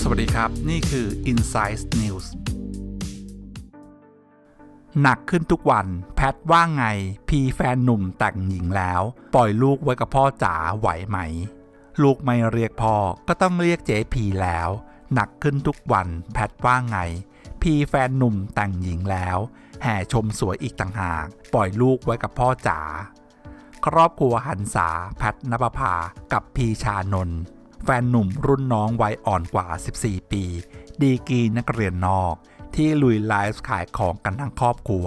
สวัสดีครับ นี่คือ Insight News หนักขึ้นทุกวัน แพทว่าไง พีแฟนหนุ่มแต่งหญิงแล้ว ปล่อยลูกไว้กับพ่อจ๋าไหวไหม ลูกไม่เรียกพ่อ ก็ต้องเรียกเจ๊พีแล้ว หนักขึ้นทุกวัน แพทว่าไง พีแฟนหนุ่มแต่งหญิงแล้ว แห่ชมสวยอีกต่างหาก ปล่อยลูกไว้กับพ่อจ๋า ครอบครัวหันษาแพทนภพากับพีชานนท์แฟนหนุ่มรุ่นน้องวัยอ่อนกว่า 14 ปี ดีกีนักเรียนนอก ที่ลุยไลฟ์ขายของกันทั้งครอบครัว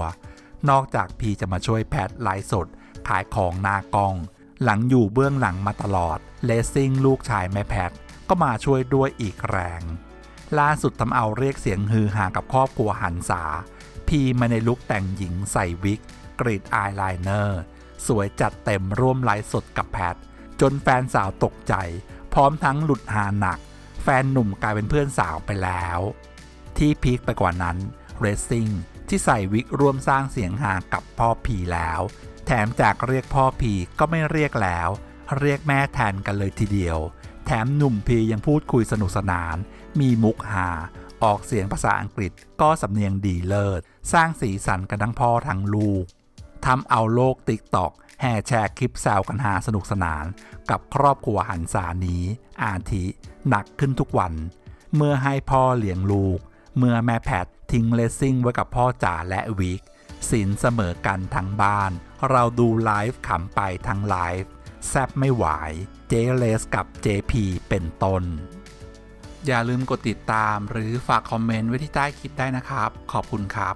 นอกจากพีจะมาช่วยแพทไลฟ์สด ขายของหน้ากล้อง หลังอยู่เบื้องหลังมาตลอดเลสซิ่งลูกชายแม่แพทก็มาช่วยด้วยอีกแรง ล่าสุดทำเอาเรียกเสียงฮือฮากับครอบครัวหันษา พีมาในลุคแต่งหญิงใส่วิก กรีดอายไลเนอร์ สวยจัดเต็มร่วมไลฟ์สดกับแพท จนแฟนสาวตกใจ พร้อมทั้งหลุดหาหนัก แฟนหนุ่มกลายเป็นเพื่อนสาวไปแล้ว ที่พีคไปกว่านั้นเรซซิ่งที่ใส่วิกร่วมสร้างเสียงฮากับพ่อพีแล้ว แถมจากเรียกพ่อพีก็ไม่เรียกแล้ว เรียกแม่แทนกันเลยทีเดียว แถมหนุ่มพียังพูดคุยสนุกสนาน มีมุกฮาออกเสียงภาษาอังกฤษก็สำเนียงดีเลิศ สร้างสีสันกันทั้งพ่อทั้งลูก ทำเอาโลกติ๊กตอกแห่แชร์คลิปแซวกันหาสนุกสนาน กับครอบครัวหันสานี้อาทิหนักขึ้นทุกวัน เมื่อให้พ่อเลี้ยงลูก เมื่อแม่แพททิ้งเลสซิ่งไว้กับพ่อจ๋าและวิกสินเสมอกันทั้งบ้าน เราดูไลฟ์ขำไปทั้งไลฟ์แซบไม่ไหวเจเลสกับเจพีเป็นต้น อย่าลืมกดติดตามหรือฝากคอมเมนต์ไว้ที่ใต้คลิปได้นะครับ ขอบคุณครับ